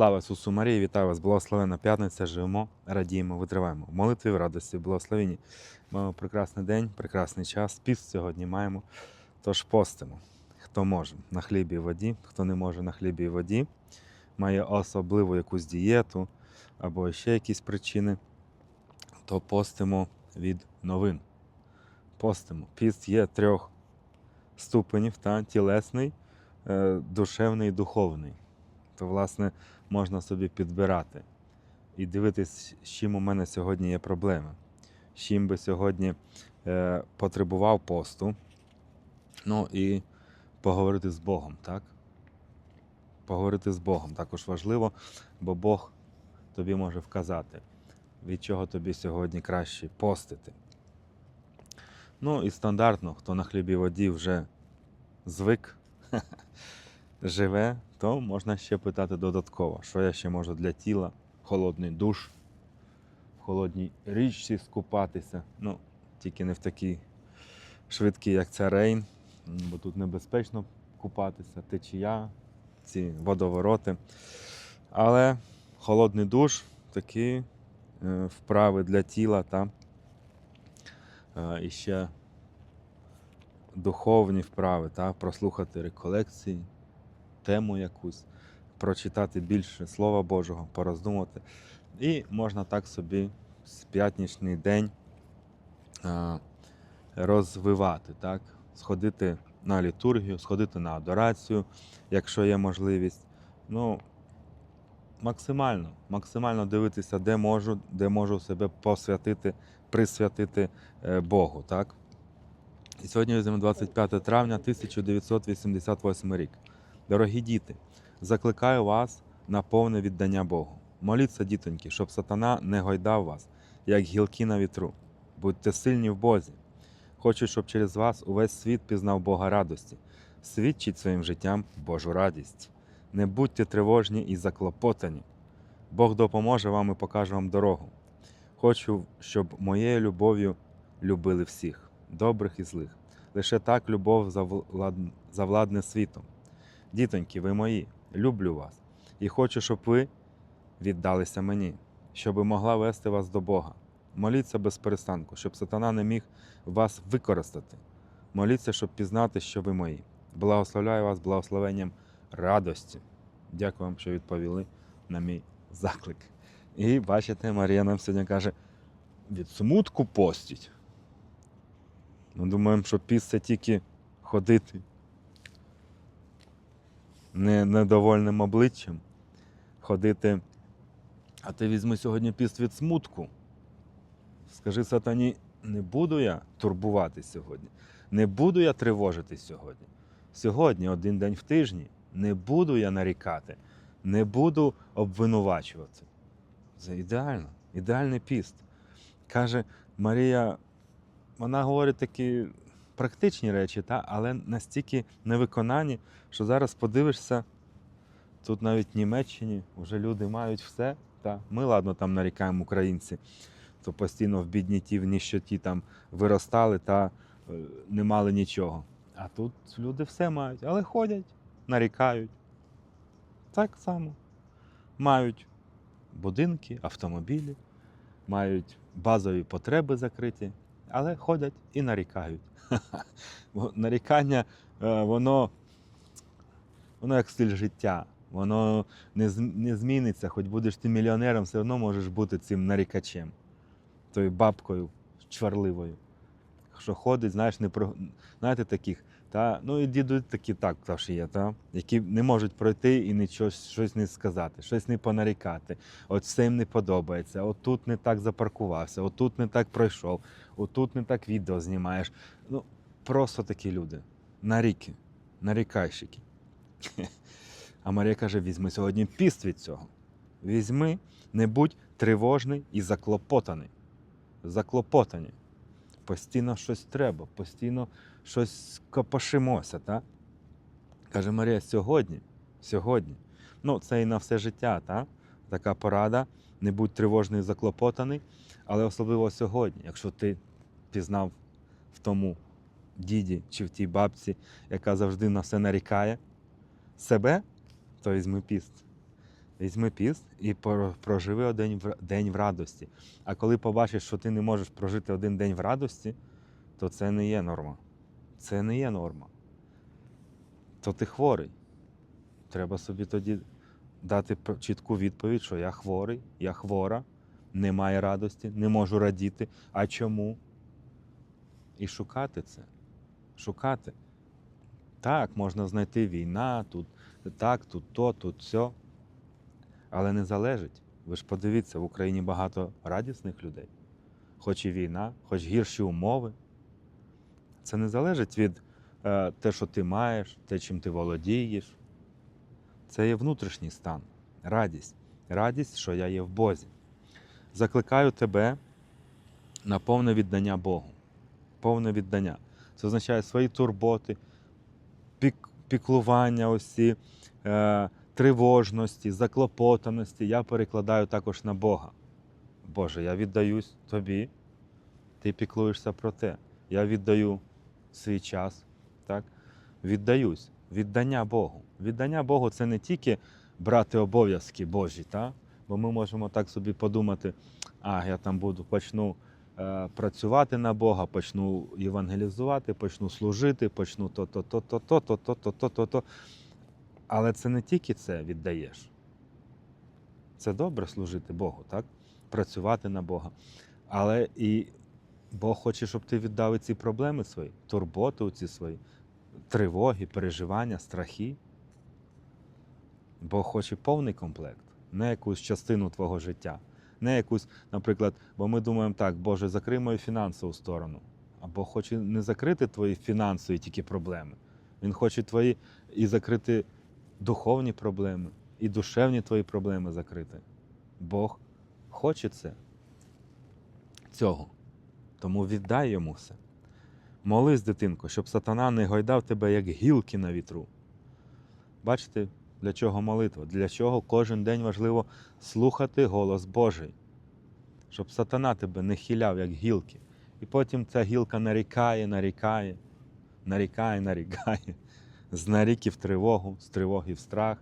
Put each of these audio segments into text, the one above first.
Слава Ісусу Марії, вітаю вас! Благословена п'ятниця, живемо, радіємо, витриваємо. В молитві в радості, в благословенні. Маємо прекрасний день, прекрасний час. Піст сьогодні маємо. Тож постимо. Хто може на хлібі і воді, хто не може на хлібі і воді, має особливу якусь дієту або ще якісь причини, то постимо від новин. Постимо. Піст є трьох ступенів: та? тілесний, е, душевний і духовний. То, власне, можна собі підбирати і дивитись, з чим у мене сьогодні є проблеми, з чим би сьогодні е, потребував посту. Ну і поговорити з Богом, так? Поговорити з Богом також важливо, бо Бог тобі може вказати, від чого тобі сьогодні краще постити. Ну і стандартно, хто на хлібі воді вже звик, живе, то можна ще питати додатково, що я ще можу для тіла, холодний душ, в холодній річці скупатися. Ну, тільки не в такій швидкій, як це рейн, бо тут небезпечно купатися, течія, ці водовороти. Але холодний душ такі е, вправи для тіла та е, і ще духовні вправи, та, прослухати реколекції, тему якусь, прочитати більше Слова Божого, пороздумати. І можна так собі з п'ятнічний день розвивати, так? сходити на літургію, сходити на адорацію, якщо є можливість. Ну, максимально, максимально дивитися, де можу, де можу себе посвятити, присвятити е, Богу. Так? І сьогодні візьмемо 25 травня 1988 рік. Дорогі діти, закликаю вас на повне віддання Богу. Моліться, дітоньки, щоб сатана не гойдав вас, як гілки на вітру. Будьте сильні в Бозі. Хочу, щоб через вас увесь світ пізнав Бога радості. Свідчіть своїм життям Божу радість. Не будьте тривожні і заклопотані. Бог допоможе вам і покаже вам дорогу. Хочу, щоб моєю любов'ю любили всіх, добрих і злих. Лише так любов завладне світом. Дітоньки, ви мої, люблю вас і хочу, щоб ви віддалися мені, щоб могла вести вас до Бога. Моліться без перестанку, щоб сатана не міг вас використати. Моліться, щоб пізнати, що ви мої. Благословляю вас благословенням радості. Дякую вам, що відповіли на мій заклик. І бачите, Марія нам сьогодні каже: від смутку постіть. Ми думаємо, що піст це тільки ходити не недовольним обличчям, ходити. А ти візьми сьогодні піст від смутку. Скажи сатані, не буду я турбувати сьогодні, не буду я тривожити сьогодні. Сьогодні, один день в тижні, не буду я нарікати, не буду обвинувачувати. Це ідеально, ідеальний піст. Каже Марія, вона говорить такі практичні речі, та, але настільки невиконані, що зараз подивишся, тут навіть в Німеччині вже люди мають все. Та. Ми, ладно, там нарікаємо українці, то постійно в бідніті, в ніщоті там виростали та е, не мали нічого. А тут люди все мають, але ходять, нарікають. Так само. Мають будинки, автомобілі, мають базові потреби закриті, але ходять і нарікають. Бо нарікання, е, воно, воно як стиль життя. Воно не, не зміниться, хоч будеш ти мільйонером, все одно можеш бути цим нарікачем, тою бабкою чварливою, що ходить, знаєш, не про... знаєте таких, та, ну і діду такі так теж є, та, які не можуть пройти і нічого, щось не сказати, щось не понарікати. От все їм не подобається, от тут не так запаркувався, от тут не так пройшов, от тут не так відео знімаєш. Ну, просто такі люди. Наріки, нарікайщики. А Марія каже: візьми сьогодні піст від цього. Візьми, не будь тривожний і заклопотаний. Заклопотані. Постійно щось треба, постійно щось копошимося. Та? Каже Марія, сьогодні, сьогодні. Ну, це і на все життя, та? така порада. Не будь тривожний і заклопотаний, але особливо сьогодні, якщо ти пізнав в тому діді чи в тій бабці, яка завжди на все нарікає себе, то візьми піст. Візьми піст і про- проживи один день в радості. А коли побачиш, що ти не можеш прожити один день в радості, то це не є норма. Це не є норма. То ти хворий. Треба собі тоді дати чітку відповідь, що я хворий, я хвора, немає радості, не можу радіти. А чому? І шукати це. Шукати. Так, можна знайти війна, тут так, тут то, тут все. Але не залежить. Ви ж подивіться, в Україні багато радісних людей. Хоч і війна, хоч гірші умови. Це не залежить від е, те, що ти маєш, те, чим ти володієш. Це є внутрішній стан, радість. Радість, що я є в Бозі. Закликаю тебе на повне віддання Богу. Повне віддання. Це означає свої турботи, пік, піклування, ці, е, тривожності, заклопотаності. Я перекладаю також на Бога. Боже, я віддаюсь тобі, ти піклуєшся про те. Я віддаю свій час, так? віддаюсь. Віддання Богу. Віддання Богу це не тільки брати обов'язки Божі, та? бо ми можемо так собі подумати, а я там буду, почну е, працювати на Бога, почну євангелізувати, почну служити, почну то-то, то-то, то-то, то-то, то-то, то. Але це не тільки це віддаєш. Це добре служити Богу, так? Працювати на Бога. Але і Бог хоче, щоб ти віддав і ці проблеми свої, турботи ці свої, тривоги, переживання, страхи. Бог хоче повний комплект, не якусь частину твого життя, не якусь, наприклад, бо ми думаємо так, Боже, закрий мою фінансову сторону. А Бог хоче не закрити твої фінансові тільки проблеми. Він хоче твої і закрити духовні проблеми, і душевні твої проблеми закрити. Бог хоче це. Цього. Тому віддай йому все. Молись, дитинко, щоб сатана не гойдав тебе, як гілки на вітру. Бачите, для чого молитва? Для чого кожен день важливо слухати голос Божий, щоб сатана тебе не хиляв, як гілки. І потім ця гілка нарікає, нарікає, нарікає, нарікає. З наріків тривогу, з тривоги в страх,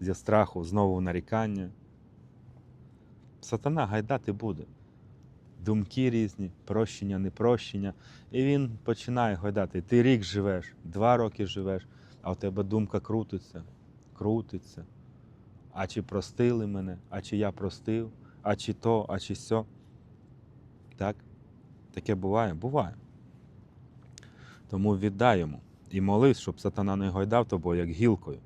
зі страху знову нарікання. Сатана гайдати буде. Думки різні, прощення, непрощення. І він починає гойдати. Ти рік живеш, два роки живеш, а у тебе думка крутиться, крутиться. А чи простили мене, а чи я простив, а чи то, а чи сьо. Так? Таке буває? Буває. Тому віддай йому і молись, щоб сатана не гойдав тобою, як гілкою.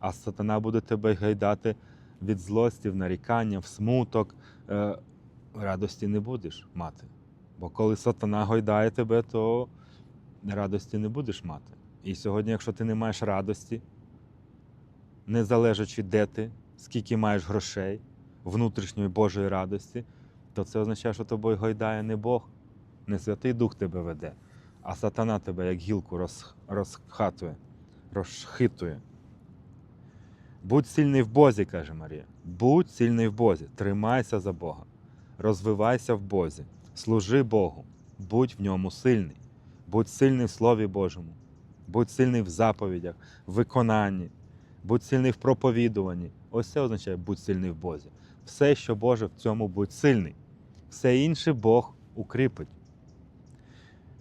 А сатана буде тебе гайдати від злості, в нарікання, в смуток. Е, радості не будеш мати. Бо коли сатана гойдає тебе, то радості не будеш мати. І сьогодні, якщо ти не маєш радості, не залежачи де ти, скільки маєш грошей, внутрішньої Божої радості, то це означає, що тобою гойдає не Бог, не Святий Дух тебе веде, а сатана тебе як гілку роз, розхатує, розхитує. Будь сильний в Бозі, каже Марія. Будь сильний в Бозі, тримайся за Бога, розвивайся в Бозі, служи Богу, будь в ньому сильний, будь сильний в Слові Божому, будь сильний в заповідях, в виконанні, будь сильний в проповідуванні. Ось це означає будь сильний в Бозі. Все, що Боже, в цьому будь сильний. Все інше Бог укріпить.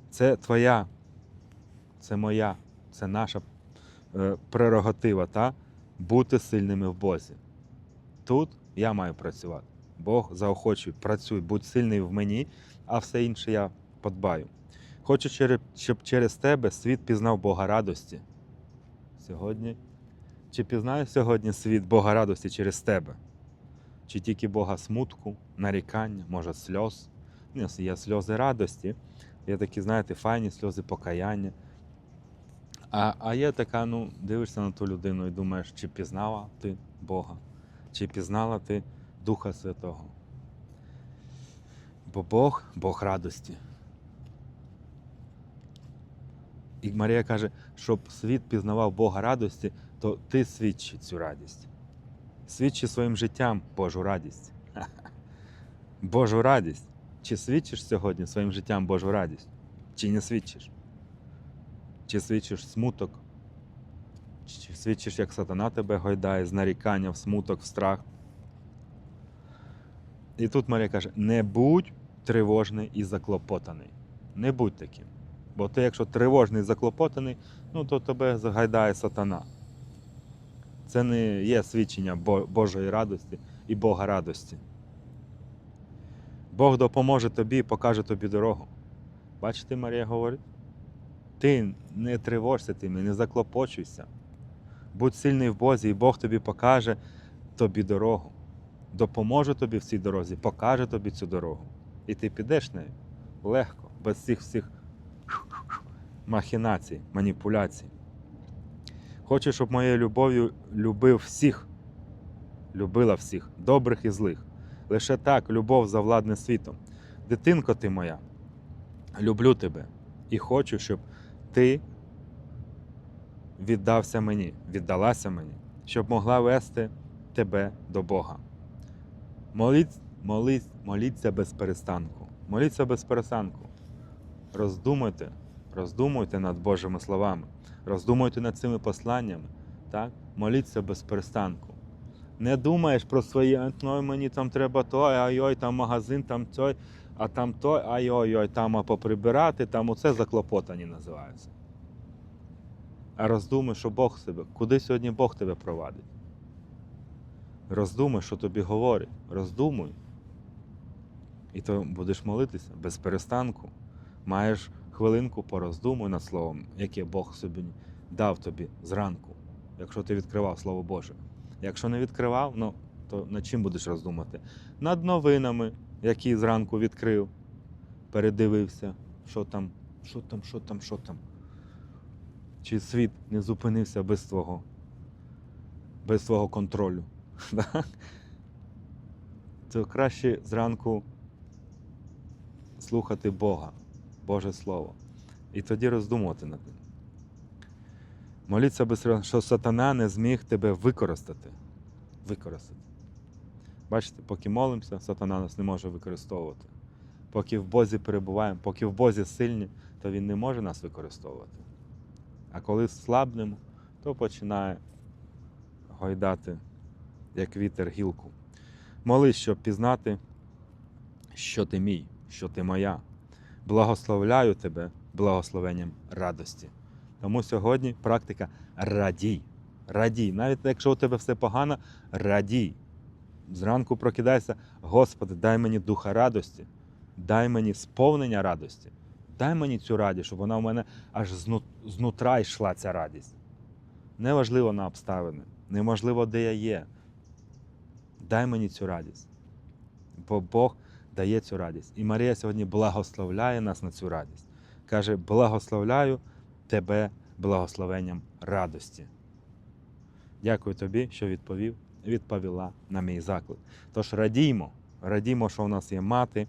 Це твоя, це моя, це наша е, прерогатива, та? бути сильними в Бозі. Тут я маю працювати. Бог заохочує, працюй, будь сильний в мені, а все інше я подбаю. Хочу, щоб через тебе світ пізнав Бога радості. Сьогодні. Чи пізнає сьогодні світ Бога радості через тебе? Чи тільки Бога смутку, нарікання, може сльоз? Ні, є сльози радості, є такі, знаєте, файні сльози покаяння. А, а є така, ну, дивишся на ту людину і думаєш, чи пізнала ти Бога, чи пізнала ти Духа Святого. Бо Бог Бог радості. І Марія каже, щоб світ пізнавав Бога радості, то ти свідчи цю радість. Свідчи своїм життям Божу радість. Божу радість. Чи свідчиш сьогодні своїм життям Божу радість? Чи не свідчиш? Чи свідчиш смуток? Чи свідчиш, як сатана тебе гойдає з нарікання в смуток, в страх? І тут Марія каже: не будь тривожний і заклопотаний. Не будь таким. Бо ти, якщо тривожний і заклопотаний, ну то тебе загайдає сатана. Це не є свідчення Божої радості і Бога радості. Бог допоможе тобі і покаже тобі дорогу. Бачите, Марія говорить? Ти не тривожся тим не заклопочуйся. Будь сильний в Бозі, і Бог тобі покаже тобі дорогу. Допоможе тобі в цій дорозі, покаже тобі цю дорогу. І ти підеш нею легко, без цих всіх махінацій, маніпуляцій. Хочу, щоб моєю любов'ю любив всіх, любила всіх, добрих і злих. Лише так любов завладне світом. Дитинко ти моя, люблю тебе і хочу, щоб ти віддався мені, віддалася мені, щоб могла вести тебе до Бога. Моліть, моліть, моліться без перестанку. Моліться без перестанку. Роздумуйте, роздумуйте над Божими словами, роздумуйте над цими посланнями. Так? Моліться без перестанку. Не думаєш про свої, ой, мені там треба той, ай-ой, там магазин, там той, а там той, ай-ой-ой, там а поприбирати, там оце заклопотані називаються. А роздумуй, що Бог себе, куди сьогодні Бог тебе провадить. Роздумуй, що тобі говорить. Роздумуй. І то будеш молитися без перестанку. Маєш хвилинку пороздумуй над словом, яке Бог собі дав тобі зранку, якщо ти відкривав Слово Боже. Якщо не відкривав, ну, то над чим будеш роздумати? Над новинами, які зранку відкрив, передивився, що там, що там, що там, що там. Чи світ не зупинився без твого, без твого контролю. То краще зранку слухати Бога, Боже Слово. І тоді роздумувати над ним. Моліться без перестанку, що сатана не зміг тебе використати. Використати. Бачите, поки молимося, сатана нас не може використовувати. Поки в Бозі перебуваємо, поки в Бозі сильні, то він не може нас використовувати. А коли слабнемо, то починає гойдати, як вітер гілку. Молись, щоб пізнати, що ти мій, що ти моя. Благословляю тебе благословенням радості. Тому сьогодні практика радій. Радій. Навіть якщо у тебе все погано, радій. Зранку прокидайся, Господи, дай мені духа радості, дай мені сповнення радості. Дай мені цю радість, щоб вона в мене аж зну- знутра йшла ця радість. Неважливо на обставини, неможливо, де я є. Дай мені цю радість. Бо Бог дає цю радість. І Марія сьогодні благословляє нас на цю радість. Каже: благословляю тебе благословенням радості. Дякую тобі, що відповів, відповіла на мій заклик. Тож радіймо, радіймо, що в нас є мати,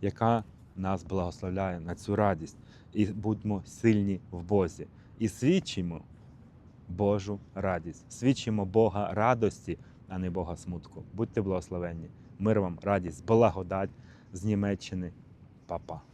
яка нас благословляє на цю радість. І будьмо сильні в Бозі. І свідчимо Божу радість. Свідчимо Бога радості, а не Бога смутку. Будьте благословенні. Мир вам, радість, благодать з Німеччини. Па-па.